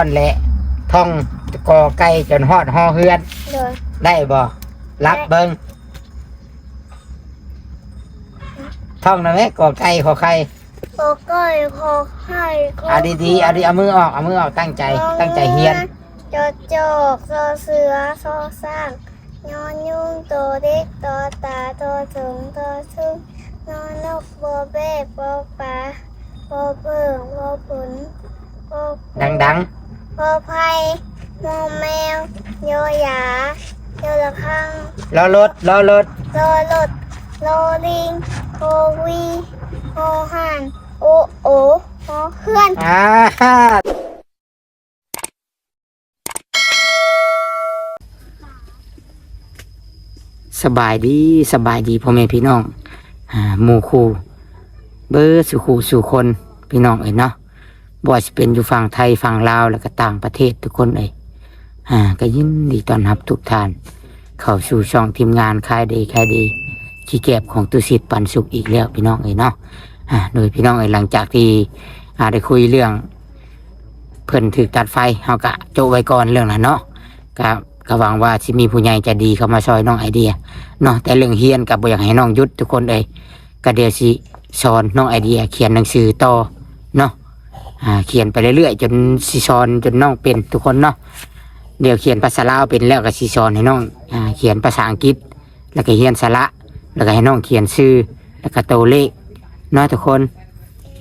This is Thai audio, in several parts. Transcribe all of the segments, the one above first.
นั่นแหละท่องกอไก่จนฮอดฮอเฮือน โดยได้บ่รับเบิงท่องนะแม่กอไก่ขอไข่โกโก้โคไข่โคเอาดีๆเอาดีเอามือออกเอามือออกตั้งใจ ตั้งใจเฮียนโจโจกโซเสือโซสร้างยอนยุ่งโตเด็กโตตาโตถึงโตซึ่งนอนนกโบเบ้โบปลาโบเบิ่งโบผุนโบดัง โบไผ่โมแมวโยหยาโยละคังๆรอรถรอรถโลลดโลลิงโอวีโอหันโอโอโอเพื่อนอ่าสบายดีสบายดีพ่อแม่พี่น้องอ่าหมู่คู่เบอร์สู่คู่สู่คนพี่น้องเอ้ยเนาะ บ่ว่าสิเป็นอยู่ฝั่งไทยฝั่งลาวแล้วก็ต่างประเทศทุกคนเอ้ยอ่าก็ยินดีต้อนรับทุกท่าน เข้าสู่ช่องทีมงานคายดีคายดีขี้แกบของตุสิทธิ์ปันสุขอีกแล้วพี่น้องเอ้ยเนาะอ่าโดยพี่น้องเอ้ยหลังจากที่อ่าได้คุยเรื่อง เพิ่นถือตัดไฟเฮากะโจไว้ก่อนเรื่องนั้นเนาะก็ก็หวังว่าสิมีผู้ใหญ่ใจะดีเข้ามาช่วยน้องไอเดียเนาะแต่เรื่องเฮียนกับบ่อยากให้น้องหยุดทุกคนเอ้ยก็เดี๋ยวสิสอนน้องไอเดียเขียนหนังสือต่อเนาะ อ่าเขียนไปเรื่อยๆจนสิสอนจนน้องเป็นทุกคนเนาะเดี๋ยวเขียนภาษาลาวเป็นแล้วก็สิสอนให้น้องอ่าเขียนภาษาอังกฤษ แล้วก็เขียนสระแล้วก็ให้น้องเขียนชื่อแล้วก็ตัวเลขเนาะทุกคน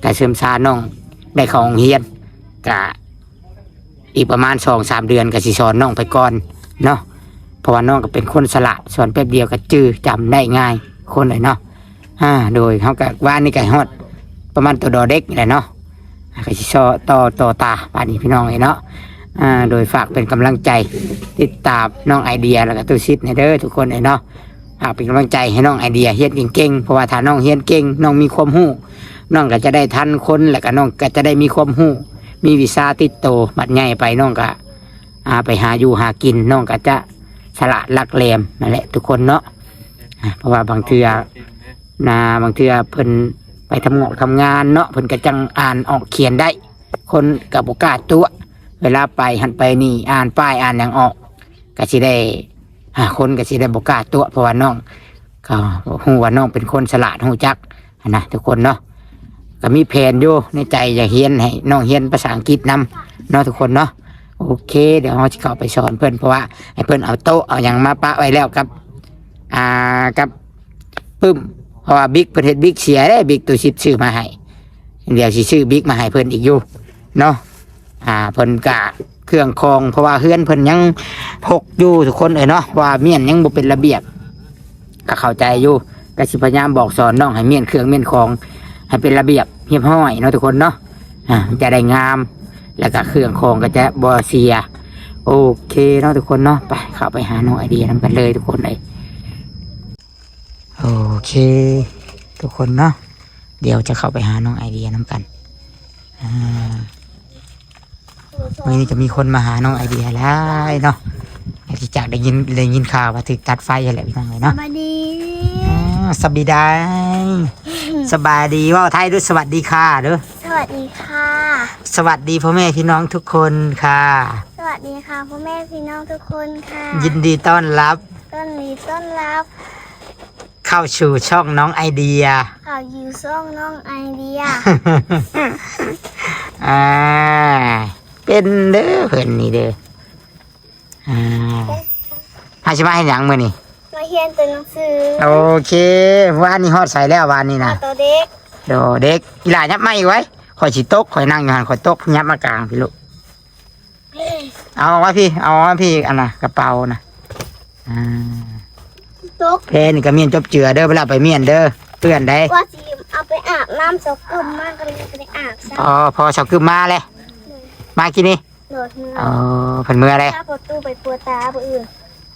ก็เสริมสร้าน้องได้ข้าโรงเรียนก็อีกประมาณสองสามเดือนก็สิสอนน้องไปก่อนเนาะเพราะว่าน้องก็เป็นคนสละสอนแป๊บเดียวก็จื้อจำได้ง่ายคนเลยเนาะอ่าโดยเขาก็ว่านี่ก็ฮอดประมาณตัวดอเด็กนี่แหละเนาะ ก็สิสอต่อต่อตาป่านนี้พี่น้องเลยเนาะอ่าโดยฝากเป็นกำลังใจ ติดตามน้องไอเดียแล้วก็ตัวซิดในเด้อทุกคนเลยเนาะฝากเป็นกำลังใจให้น้องไอเดียเฮียนเก่งๆเพราะว่าถ้าน้องเฮียนเก่งน้องมีความรู้น้องก็จะได้ทันคนแล้วก็น้องก็จะได้มีความรู้มีวีซ่าติดโตวบัดใหญ่ไปน้องก็อาไปหาอยู่หากินน้องก็จะสละลักแหลมนั่นแหละทุกคนเนาะอ่าเพราะว่าบางเทือนาบางเทือเพิ่น ไปทำงานทำงานเนาะเพิ่นก็จังอ่านออกเขียนได้ คนกับโอกาสตัว เวลาไปหันไปนี่อ่านป้ายอ่านอย่างออกก็สิได้หาคนก็สิได้บกล้าสตัวเพราะว่าน้องก็ฮู้ว่าน้องเป็นคนสลาดฮู้จักนะทุกคนเนาะก็มีแผนอยู่ในใจอยากเฮียนให้น้องเฮียนภาษาอังกฤษนำเนาะทุกคนเนาะโอเค เดี๋ยวเราจะเข้าไปสอนเพื่อนเพราะว่าให้เพื่อนเอาโต๊ะเอาอย่างมาปะไว้แล้วกับ อ่ากับปึ้ม เพราะว่าบิ๊กประเทศบิ๊กเสียได้บิ๊กตัวชิดชื่อมาให้เดี๋ยวสิชื่อบิ๊กมาให้เพื่อนอีกอยู่เนาะอ่าเพิ่นกะเครื่องคองเพราะว่าเฮือนเพิ่นยังพกอยู่ทุกคนเอ้ยเนาะว่าเมียนยังบ่เป็นระเบียบก็เข้าใจอยู่ก็สิพยายามบอกสอนน้องให้เมียนเครื่องเมียนของให้เป็นระเบียบเรียบร้อยเนาะทุกคนเนาะอ่าจะได้งามแล้วก็เครื่องครงก็จะบอเสียโอเคเนาะทุกคนเนาะไปเข้าไปหาน้องไอเดียนำกันเลยทุกคนเลย โอเค ทุกคนเนาะเดี๋ยวจะเข้าไปหาน้องไอเดียนำกันอ่าวันนี้จะมีคนมาหาน้องไอเดียแล้วเนาะที่จากได้ยินได้ยินข่าวว่าถึกตัดไฟอะไรพี่น้องเลยสเนาะวัสดีอ่าสบายดีสบายดีว่าไทยด้วยสวัสดีค่ะเด้อสวัสดีค่ะ สวัสดีพ่อแม่พี่น้องทุกคนค่ะ สวัสดีค่ะพ่อแม่พี่น้องทุกคนค่ะ ยินดีต้อนรับต้นนี้ต้อนรับ เข้าสู่ช่องน้องไอเดีย ข่าวยูซ่องน้องไอเดีย อ่า เป็นเด้อเพิ่นนี่เด้ออ่าหาชิมาให้หยังมื้อนี่มาเรียนตัวหนังสือโอเควานนี้ฮอดใส่แล้ววานนี้มานะ ตัวเด็กโดเด็กอีหลายับมาอีกไว้ข่อยสิตกข่อยนั่งอยู่หันข่อยตกยับมากลางพี่ลูกเอาว่าพี่ เอาว่าพี่ อันน่ะกระเป๋านะอ่า ตกเพนก็เมียนจบเจือเด้อเวลาไปเมียนเด้อเพื่อนได้ว่าสิเอาไปอาบน้ำสกุลมากก็เลยไปอาบซะพอพอเชาวกึมมาเลยมากินนี่โดดมือเออเพิ่นมืออะไรถ้าประตูไปปัวตาผู้อื่น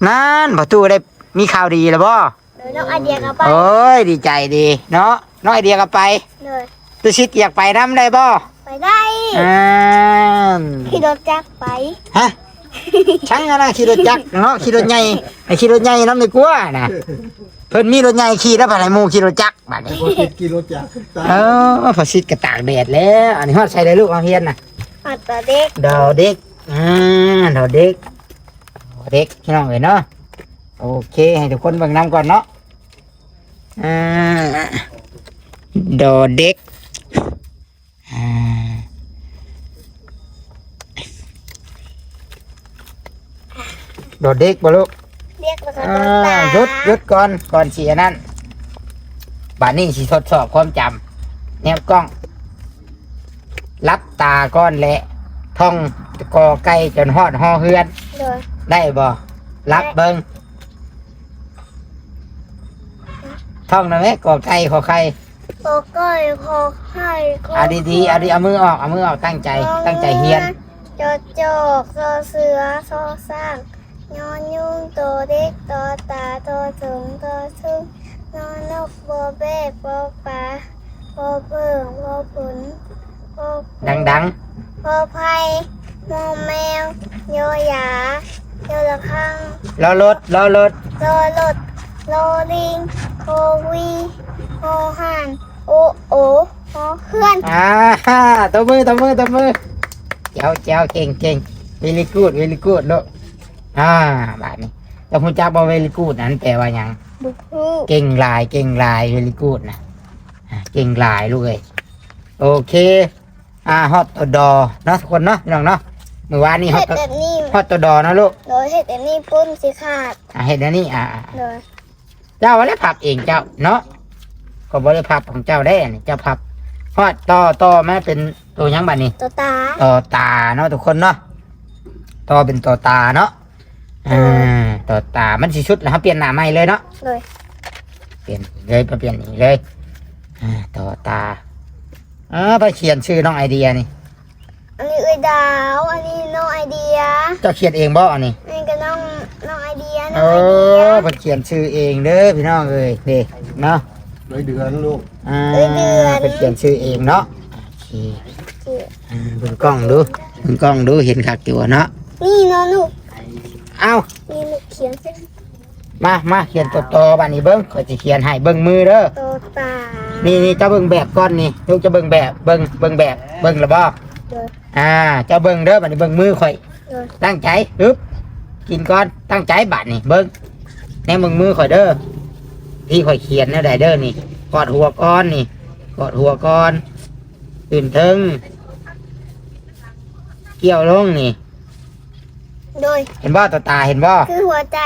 นั่นประตูได้มีข่าวดีแล้วบ่โดยน้องไอเดียก็ไปโอ้ยดีใจดีเนาะน้องไอเดียก็ไปเลยตุชิดอยากไปน้ำได้บ่ไปได้อ่าขี่รถจักรไปฮะ ช่างอะนะขี่รถจักรเนาะขี่รถใหญ่ไอ้ขี่รถใหญ่น้ำไม่กลัวนะเพิ่นมีรถใหญ่ขี่แล้วไปไหนหมู่ขี่รถจักรบัดนี้พอติดกิโลจากตาเออพอชิดก็ตากแดดแล้ว อันนี้ฮอดใส่ได้ลูกเอาเฮียนน่ะมาตัวเด็กดาวเด็กอ่าดอกเด็กดอกเด็กพี่น้องเอ๋ยเนาะโอเค ให้ทุกคนเบิ่งน้ำก่อนเนาะอ่าดอกเด็กอ่า ดอกเด็กบ่ลูกเรียกแล้วก็อ่ตัวตาาหยุดหยุดก่อนก่อนเสียนั่นบาดนี้สิทดสอบความจำแนวกล้อง รับตาก้อนและท่องกอไก่จนฮอดหอเฮือน โดยได้บ่รับเบิงท่องนะแม่กอไก่ขอไข่โกโก้ยโคไข่โคเอาดีๆเอาดีเอามือออกเอามือออกตั้งใจ ตั้งใจเฮียนโจโจกโซเสือโซสร้าง ยอนยุ่งโตเด็กโตตาโตถึงโตซึ่งนอนนกโบเบ้โบปลาโบเบิ่งโบผุนโบดังดังโบไผ่โมแมวโยหยาโยละคังรอรถรอรถโลหลดโลลิงโควีโคหันโอโอโอเพื่อนอ่าตัวมือตัวมือตัวมือเจ้าเจ้าเก่งเก่งเวลิกูดเวลิกูดลูก อ่าบาดนี้แต่คุณจักบอกเวลิกูดนั้นแปลว่าหยังบุกฮูเก่งหลายเก่งหลายเวลิกูดนะอ่าเก่งหลายลูกเอ้ยโอเค อ่าฮอตตัวดอเนาะทุกคนเนาะพี่น้องเนาะเมื่อวานนี้ฮอเห็ตดแบบนี้ฮอตตัวดอเนาะลูกโดยเห็ดแบบนี้ปุ้นสิขาดอ่าเห็นอันนี้อ่าอ่า โดยเจ้าว่าได้พับเองเจ้าเนาะก็บ่ได้พับของเจ้าได้อันนี้เจ้าพับฮอดต่อต่อมาเป็นตัวหยังบัดนี้ตัวตา ต่อตาเนาะทุกคนเนาะต่อเป็นต่อตาเนาะ อ่าต่อตา มันสิชุดแล้วครับเปลี่ยนหน้าใหม่เลยเนาะโดยเปลี่ยนเลยมาเปลี่ยนอีกเลยอ่าต่อตาอ่าไปเขียนชื่อน้องไอเดียนี่ อันนี้เอ้ยดาว อันนี้น้องไอเดียเจ้าเขียนเองบ่อันนี้ อันนี้ก็น้องน้องไอเดียเอน้องไอเดียอไปเขียนชื่อเองเด้อพี่น้องเอ้ยเด้เนาะ เลยเดือนลูกอ่าไปเขียนชื่อเองเนาะโอเคอ่าเบิ่งกล้องดูเบิ่งกล้องดูเห็นคักอยู่เนาะ นี่น้องลูก เอ้านี่ลูกเขียนเป็นมามาเขียนตัวต่อบัดนี้เบิ้งข่อยจะเขียนให้เบิ้งมือเด้อตัวตานี่นี่เจ้าเบิ้งแบบก้อนนี่ลูกจะเบิ้งแบบเบิ้งเบิ้งแบบเบิ้งและบ่โดยอ่า เจ้าเบิ้งเด้อบัดนี้เบิ้งมือข่อย โดยตั้งใจอึ๊บกินก่อนตั้งใจบัดนี่เบิ้งแน่เบิ้งมือข่อยเด้อที่ข่อยเขียนแนวใดเด้อนี่กอดหัวก้อนนี่กอดหัวก้อนตื่นเทิงเกี่ยวลงนี่ โดย เห็นบ่ตัวตาเห็นบ่คือหัวใจ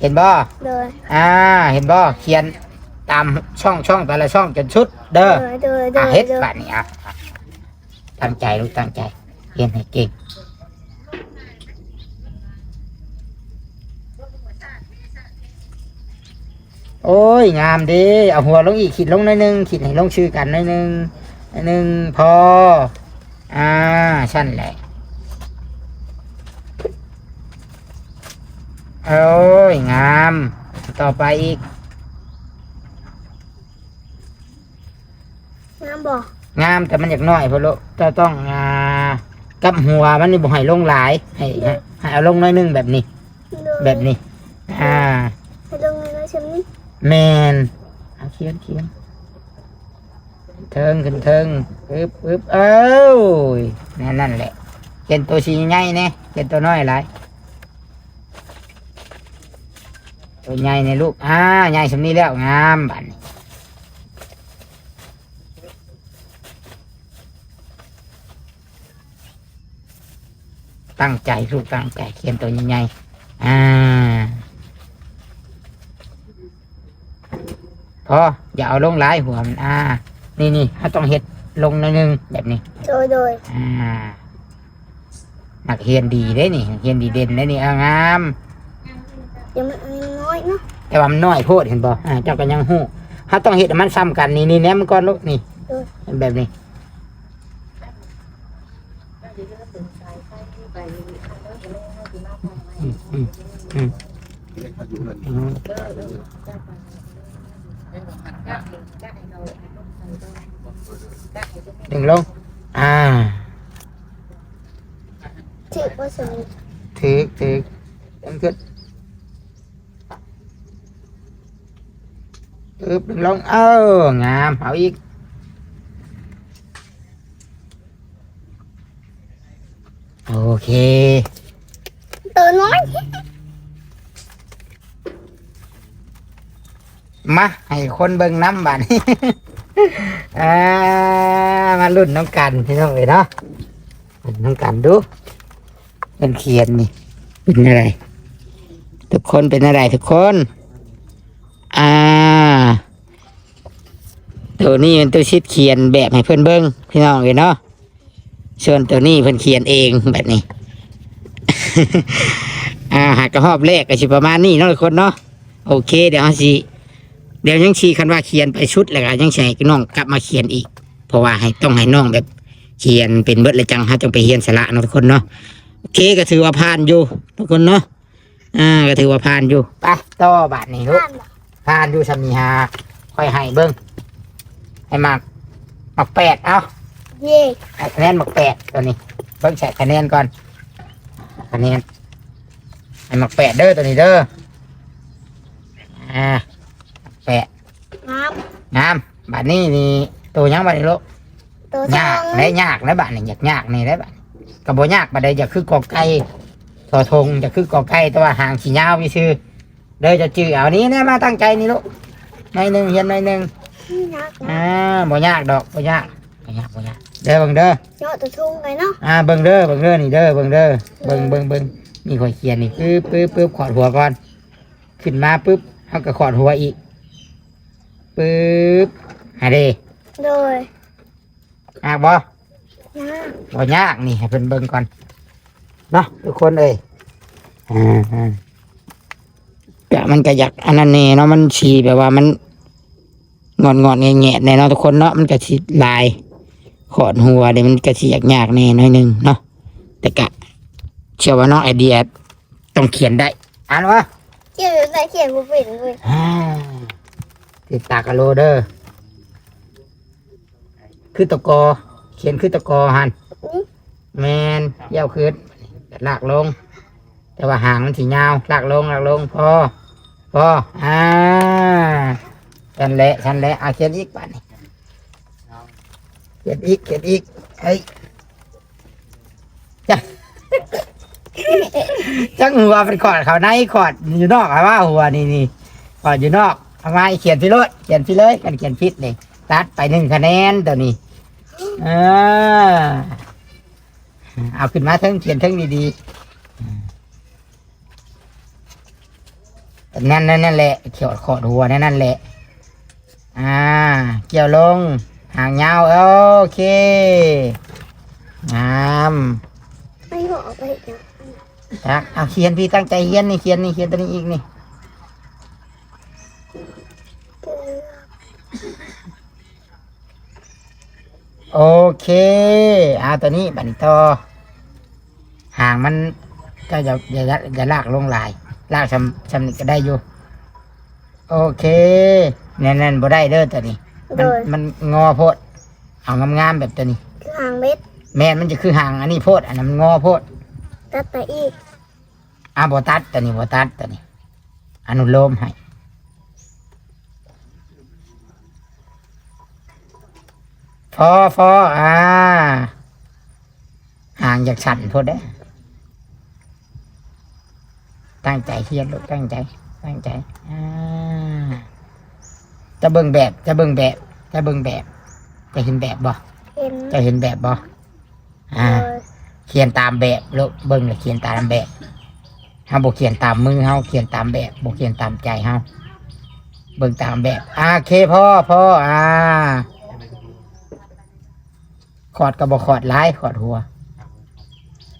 เห็นบ่โดย อ่า เห็นบ่เขียนตามช่องช่องแต่ละช่องจนชุด เด้อโดย โดย โดอะยเฮ็ดโดยแบบนี้อะอะตั้งใจลูกตั้งใจเรียนให้เก่งโอ้ยงามดีเอาหัวลงอีกขีดลงหน่อยหนึงขีดให้ลงชื่อกันหน่อยหนึงหน่อยหนึงพอ อ่าชั้นแหละ โอ้ย งาม ต่อไปอีก น้ำบอกงามแต่มันอยากน้อยเพราะลูกจะต้องอ่ากับหัวมันนี่บ่ให้ลงหลาย ให้ให้ให้เอาลงน้อยหนึงแบบนี้โดยแบบนี้ อ่าให้ลงในน้ำชื้นนี่แมนเอาเขียนเขียนเทิงขึ้นเทิงปึ๊บปึ๊บเอ้ยนั่นนั่นแหละเขียนตัวสีใหญ่ๆเนี่ยเขียนตัวน้อยหลาย ตัวใหญ่ในลูกอ่าใหญ่สำนี้แล้วงามบัดนตั้งใจลูกตั้งใจเขียนตัวใหญ่ๆอ่าพออย่าเอาลงหลายหัวมันอ่า นี่นี่ถ้าต้องเห็ดลงหนอยหนึงแบบนี้โดยโดยอ่านักเรียนดีได้นี่นักเรียนดีเด่นได้นี่เอางามเดี๋ยวมัน อันนี้น้อยเนาะแต่ว่ามันน้อยโพดเห็นบ่อ่าเจ้าก็ยังหู้ถ้าต้องเห็ดให้มันซ้ำกันนี่นี่แนมมันก่อนลูกนี่เป็นแบบนี้อืมอืมอืมอืมดึงลงอ่าถือว่าสนิทถือถือดึงขึ้ อึบดึงลงเอองามเอาอีกโอเค ตัวน้อย มาให้คนเบิ่งน้ำบัดนี้อ่ามารุ่นน้องกันพี่น้องเลยเนาะรุ่นน้องกันดูเป็นเขียนนี่เป็นอะไร ทุกคนเป็นอะไรทุกคน อ่า ตัวนี้เป็นตัวชิดเขียนแบบให้เพื่อนเบิ้งพี่น้องเลยเนาะส่วนตัวนี้เพื่อนเขียนเองแบบนี้ อ่าหากกระหอบเลขก็สิประมาณนี้เนาะทุกคนเนาะโอเค เดี๋ยวสิเดี๋ยวยังชีคันว่าเขียนไปชุดแล้วก็ยังใช้น้องกลับมาเขียนอีก เพราะว่าให้ต้องให้น้องแบบเขียนเป็นเบิดเลยจังฮะจังไปเรียนสระเนาะทุกคนเนาะโอเคก็ถือว่าผ่านอยู่ ทุกคนเนาะอ่าก็ถือว่าผ่านอยู่ไปต่อบาทนี้ลูกบ้านบ่ผ่านอยู่สามีหาค่อยให้เบิ้ง ให้มากมักแปดเอาเย่ให้คะแนนมักแปดตัวนี้เบิ้งใส่คะแนนก่อนคะแนนให้มักแปดเด้อตัวนี้เด้ออ่ามักแปดน้งามบาทนี้นี่ตัวยังบาทนี้ลูกำตัวสอยากงได้ยากนะบาทนี่อยากยากนี่ได้บาทกระโบยากบาทใดอยากคือกอไก่ทอทงจะคือกอไก่แต่ว่าหางสียาววิชื่อเด้อจะจื้อเอานี้เนี่ยมาตั้งใจนี่ลูกในอยหนึ่งเห็นในอยหนึ่ง นักอ่าบ่ยากดอกบ่ยากบ่ยากบ่ยากเด้อเบิ่งเด้อเนาะตัวทุ่งไปเนาะอ่าเบิ่งเด้อเบิ่งเด้อนี่เด้อเบิ่งเด้อเบิ่งเบิ่งเบิ่งนี่ข่อยเขียนนี่ปึ๊บปึ๊บปึ๊บขอดหัวก่อน ขึ้นมาปึ๊บเฮาก็ขอดหัวอีกปึ๊บหาเด้โดยยากบ่นะบ่ยากนี่ให้เพิ่นเบิ่งก่อนเนาะทุกคนเอ้ยอ่าอ่ากะมันก็อยากอันนั้นแน่เนาะมันฉีแบบว่ามัน งอนงอนๆแงะๆแน่เนาะทุกคนเนาะมันก็สิลาย ขอดหัวเดี๋ยวมันก็สิยากๆแน่หน้อยหนึงเนาะแต่กะเชื่อว่าน้องไอเดียต้องเขียนได้ อ่านวะเขียนใส่เขียนบุเป็นเลยอ่าติดตากะโลเดอร์คือตะกอ เขียนคือตะกอหันแมนเย้าวขึ้นลากลง แต่ว่าหางมันสียาวลากลงลากลงพอพออ่า ฉันแหละฉันแหละเอาเขียนอีกป่ะนี่เขียนอีกเขียนอีกเฮ้ยจ้ะจังหัวเป็นขอดเขาในขอดอยู่นอกเอว่าหัวนี่นี่ขอดอยู่นอกทำไมเขียนพี่รถเขียนพี่เลยกันเขียนพิษเลยตัดไปหนึ่งคะแนนตัวนี้เออเอาขึ้นมาเทั้งเขียนเทั้งดีๆนั่นนั่นนั่นแหละเขียวขอดหัวนั่นนั่นแหละ อ่า เกี่ยวลง หางยาวโอเคงามไม่บอกไปอีกนะตักเอาเขียนพี่ตั้งใจเขียนนี่เขียนนี่เขียนตัวนี้อีกนี่โอเคเอาตัวนี้บัดนต่อห่างมันก็อย่าอย่าอย่าอย่าลากลงหลาย ลากชำชำนี่ก็ได้อยู่ โอเค แน่นๆบ่ได้เด้อตัวนี้โดมันยมันงอโพด เอางามๆแบบตัวนี้ คือหางเม็ดแม่นมันจะคือห่างอันนี้โพดอันนั้นมันงอโพดตัดไปอีกอะบ่ตัดตัวนี้บ่ตัดตัวนี้ อนุโลมให้ฟอฟออ่าห่างจากสั่นโพดเด้อตั้งใจเขียนลูกตั้งใจ ตั้งใจอ่า จะเบิ่งแบบจะเบิ่งแบบจะเบิ่งแบบ จะเห็นแบบบ่เห็นจะเห็นแบบบ่โดอ่ายเขียนตามแบบลูกเบิ่งแล้วเขียนตามแบบเฮาบ่เขียนตามมือเฮาเขียนตามแบบบ่เขียนตามใจเฮาเบิ่งตามแบบอ่าโอเคพ่อพ่ออ่าขอดก็บ่ขอดหลายขอดหัว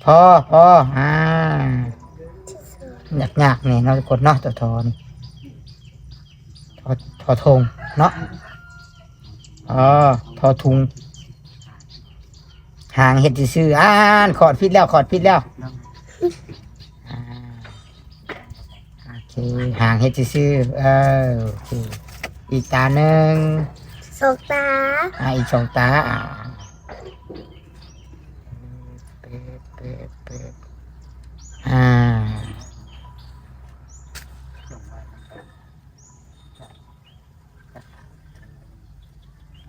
พ่อพ่ออ่าหนักๆนี่เนาะกดเนาะตัวทอนี่ ทอทอทงเนาะอ๋อทอทุงห่างเห็ดซื่อๆอ่านขอดพิษแล้วขอดพิษแล้วอ่าโอเคห่างเห็ดซื่อๆเออโอเคอีกตาหนึ่งสกตาอ่าอีกสองตาอ่าเปิดเปิดเปิดอ่า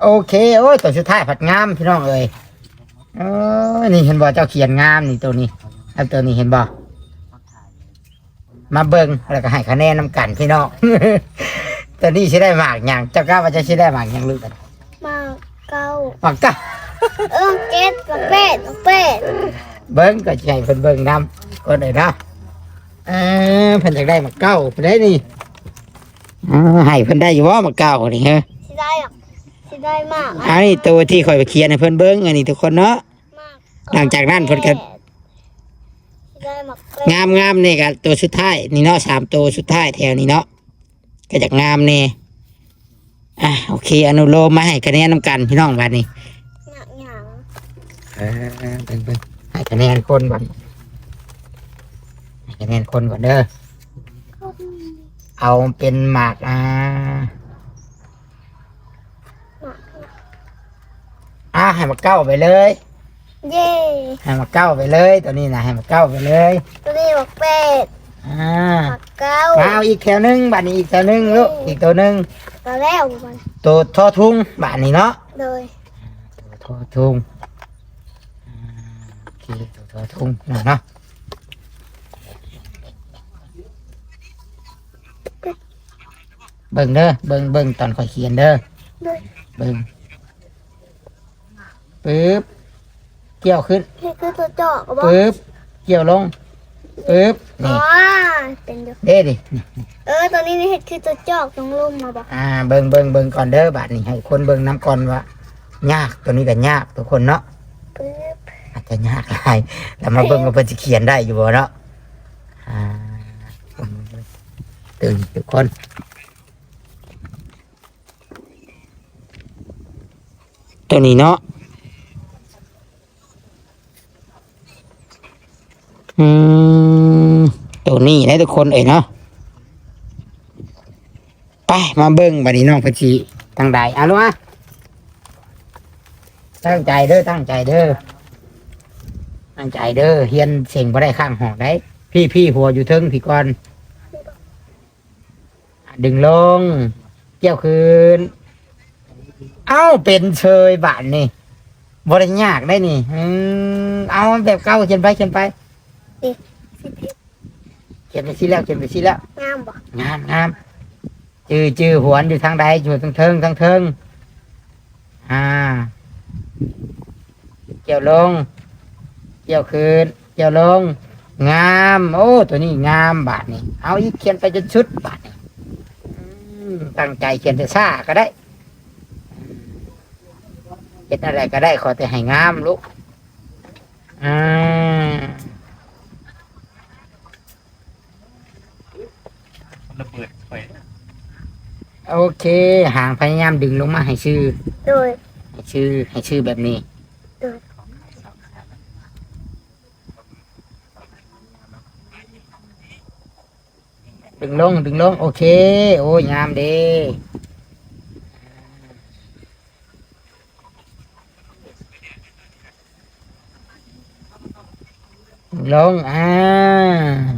โอเคโอ้ยตัวสุดท้ายผัดงามพี่น้องเอ้ยเออนี่เห็นบอกเจ้าเขียนงามนี่ตัวนี้ครับตัวนี้เห็นบ่มาเบิ่งแล้วก็ให้คะแนนนำกันพี่น้อง ตัวนี้สิได้หมากหยังเจ้ากล้าว่าจะสิได้หมากหยังลูกกันมาเก้าหมากเก้าเอิ้งเจ็ดมาเป็ดมาเป็ดเบิ่งก็สิให้เพิ่นเบิ่งนำก็ได้เนาะเออเพิ่นอยากได้หมากเก้าเพิ่นได้นี่อ่าให้เพิ่นได้อยู่บ่หมากเก้านี่ฮะสิได้หรอก สิได้มากอันนี้ตัวที่ข่อยไปเขียนให้เพิ่นเบิ่งอันนี้ทุกคนเนาะมากหลังจากนั้นเพิ่นก็สิได้หมากเป็ดงามงามนี่ก็ตัวสุดท้ายนี่เนาะสามตัวสุดท้ายแถวนี้เนาะก็จากงามนี่อะโอเค อนุโลมมาให้คะแนนนำกันพี่น้องบัดนี้หนักหยังเออเบิ่งเบิ่งให้คะแนนคนก่อนให้คะแนนคนก่อนเด้อเอาเป็นหมากอ่า หมาก อ่าให้มาเก้าไปเลย เย่ให้มาเก้าไปเลย ตัวนี้นะให้มาเก้าไปเลยตัวนี้หมากเป็ดอ่าหมากเก้ามาเอาอีกแถวหนึงบัดนี้อีกแถวหนึงลูกอีกตัวหนึงตัวแล้วมันตัวทอทุ่งบัดนี้เนาะเลยตัวทอทุ่งอ่าโอเคตัวทอทุ่งเนาะเบิ่งเด้อเบิ่งเบิ่งตอนข่อยเขียนเด้อเลยเบิ่ง ปึ๊บเกี่ยวขึ้นนี่คือตัวเจาะก็บอกปึ๊บเกี่ยวลงปึ๊บอ๋นี่อเป็นอยู่เด้ดิเออตัวนี้นี่คือตัวเจาะตรงลุ่มมาบอกอ่าเบิ่งเบิ่งเบิ่งก่อนเด้อบาดนี้ให้คนเบิ่งน้ำก่อนว่ายากตัวนี้ก็ยากทุกคนเนาะปึ๊บอาจจะยากหลายแต่มาเบิ่งว่าเพิ่นสิเขียนได้อยู่บ่เนาะอ่าตื่นทุกคนตัวนี้เนาะ อืมตัวนี้นะทุกคนเอ้ยเนาะไปมาเบิ่งบัดนี้น้องพนชีตั้งใดอะลูกอะตั้งใจเด้อตั้งใจเด้อตั้งใจเด้อเฮียนเสียงบ่ได้ข้างหอกได้ พี่พี่หัวอยู่เทิงพี่ก่อนดึงลง เกี่ยวคืน เอ้าเป็นเชยบานนี่บริยากได้นี่ อืมเอาแบบเก่าเขียนไปเขียนไป สิผิดเขียนไปสิแล้วเขียนไปสิแล้ว งามบอกงามงามจือจือหวนอยู่ทางใดอยู่ทางเทิงทางเทิงอ่า เกี่ยวลง เกี่ยวคืน เกี่ยวลง งาม โอ้ ตัวนี้งามบาทนี่เอาอีกเขียนไปจนชุดบาทนี่อืมตั้งใจเขียนแต่ซ่าก็ได้เขียนอะไรก็ได้ขอแต่ให้งามลูกอ่า ระเบิดไป โอเค หางพยายามดึงลงมาให้ชื่อ โดย ให้ชื่อ ให้ชื่อแบบนี้เออดึงลง ดึงลง โอเค โอ้ยงามเด้ดึงลง อ่า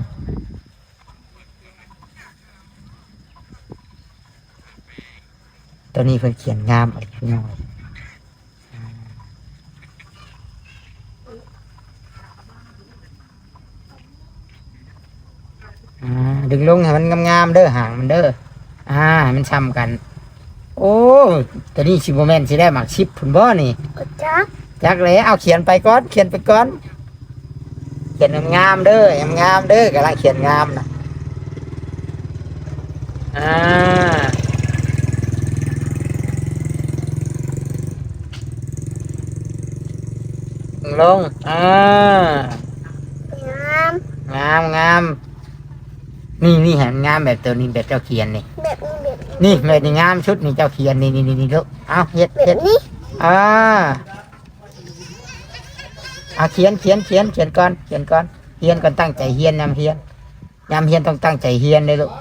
ตัวนี้เพิ่นเขียนงามอะไรพี่น้องอ่าดึงลงให้มันงามๆเด้อหางมันเด้ออ่าให้มันช้ำกัน โอ้ตัวนี้ชิโมเมนสิได้หมักชิปผุนบ่นี่กดจักจักเลยเอาเขียนไปก่อนเขียนไปก่อนเขียนงามๆเด้องามๆเด้อกำลังเขียนงามนะอ่า ลงอ่างามงามงามนี่นี่เห็นงามแบบตัวนี้แบบเจ้าเขียนนี่แบบนี้แบบนี้นี่แบบนี้งามชุดนี่เจ้าเขียนนี่นี่นี่นี่ลูกเอาเฮ็ดแบเฮ็บดนี้อ่าเอาเขียนเขียนเขียนเขียนก่อนเขียนก่อนเขียนก่อนตั้งใจเฮียนยำเฮียนยำเฮียนต้องตั้งใจเฮียนเลยลูก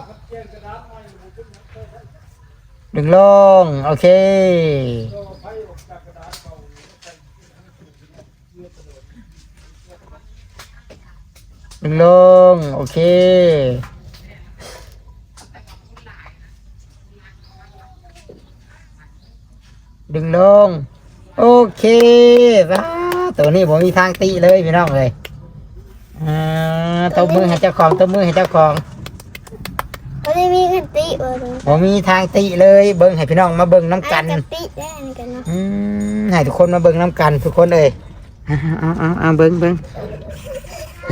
ดึงลงโอเค ดึงลง โอเค ดึงลง โอเคว้าตัวนี้ผมมีทางตีเลยพี่น้องเลยอ่าตบมือให้เจ้าของตบมือให้เจ้าของบ่ได้มีกันติบ่ถึงบ่มีทางติเลย เบิ่งให้พี่น้องมาเบิ่งน้ำกันกัน ติได้อันกันเนาะอืมให้ทุกคนมาเบิ่งน้ำกัน ทุกคนเลยเอาเอาเอาเอาเบิ่งเบิ่ง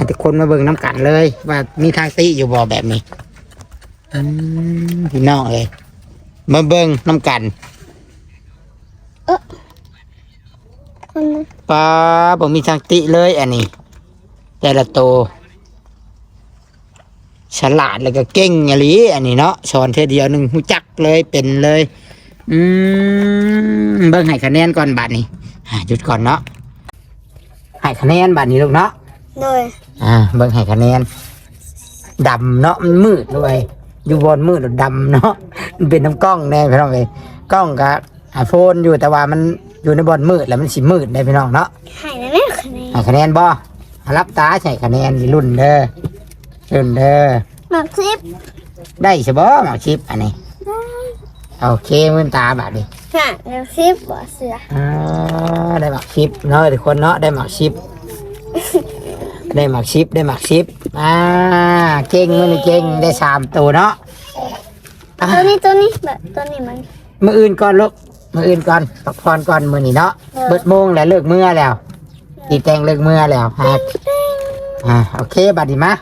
ให้ทุกคนมาเบิ่งน้ำกันเลย ว่ามีทางติอยู่บ่แบบนี้อืมพี่น้องเลยมาเบิ่งน้ำกันคนนึงปลาบ่มีทางติเลยอันนี้ แต่ละโตวฉลาดแล้วก็เก่งอหลีอันนี้เนาะสอนเทอเดียวหนึ่งหูจักเลยเป็นเลย อืมเบิ่งให้คะแนนก่อนบัดนี้อ่าหยุดก่อนเนาะให้คะแนนบัดนี้ลูกเนาะโดย อ่าเบิ่งให้คะแนนดำเนาะมันมืดด้วยอยู่บนมืดแล้วดำเนาะมันเป็นน้ำกล้องแน่พี่น้องเลยกล้องกับไอโฟนอยู่แต่ว่ามันอยู่ในบนมืดแล้วมันสิมืดได้พี่น้องเนาะให้ได้แม่คะแนนให้คะแนนบ่รับตาใส่คะแนนรุ่นเด้อรุ่นเด้อมาคลิปได้ใช่บ่หมอชิปอันนี้โอเคมื่นตาบาดดิฮะเดี๋ยวคลิปบ่เสืออ่าได้หมักชิปเนาะทุกคนเนาะได้หมักชิป ได้หมักชิปได้หมักชิปอ่าเก่งมือนี่เก่งได้สามตัวเนาะอะตัวนี้ตัวนี้แบบตัวนี้มัน มืออื่นก่อนลูกมืออื่นก่อนพักผ่อนก่อนมือนี่เนาะเออ เบิดโมงแล้วเลิกเมื่อแล้วตีแตงเลิกเมื่อแล้วฮะอ่าโอเคบัดนี้มา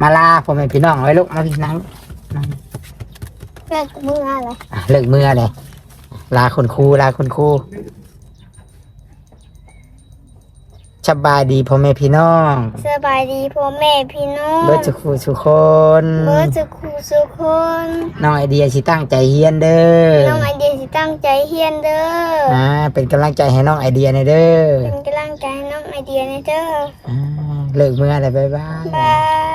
มาลาพ่อแม่พี่น้องไว้ลูกมาพี่นั่งแม่มืออะไรอะเลิกเมื่อเลยลาคุณครูลาคุณครู สบายดีพ่อแม่พี่น้องสบายดีพ่อแม่พี่น้องเบิดสุขสุขคนเบิร์ดจะครูสุกคนน้องไอเดียสิตั้งใจเฮียนเด้อน้องไอเดียสิตั้งใจเฮียนเด้ออ่าเป็นกำลังใจให้น้องไอเดียในอยเด้อเป็นกำลังใจให้น้องไอเดียนะเด้ออ่าเลิกเมื่อเลยบ๊ายบายบา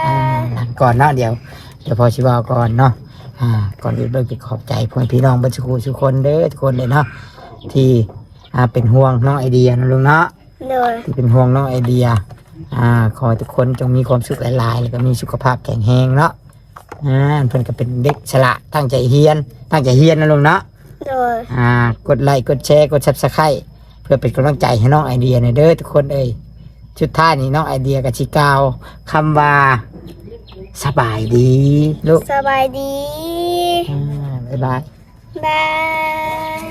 อ่ายหลังก่อนเนาะเดี๋ยวเดี๋ยวพอชิบอกก่อนเนาะอ่าก่อนอื่นเบิกจะขอบใจพ่อแม่พี่น้องเบิดสุขสุขคนเด้อทุกคนเลยเนาะที่อ่าเป็นห่วงน้องไอเดียนะลุงเนาะ โดยที่เป็นห่วงน้องไอเดีย อ่า ขอให้ทุกคนจงมีความสุขหลายๆ แล้วก็มีสุขภาพแข็งแรงเนาะ อ่า เพิ่นก็เป็นเด็กฉลาดตั้งใจเฮียน ตั้งใจเฮียนนะลุงเนาะ โดยอ่า กดไลค์ กดแชร์ กดซับสไครต์เพื่อเป็นกำลังใจให้น้องไอเดียหน่อยเด้อทุกคนเอ้ยชุดท่ายนี้น้องไอเดียกับชิกาวคำว่าสบายดีลูกสบายดี อ่าบ๊ายบาย บาย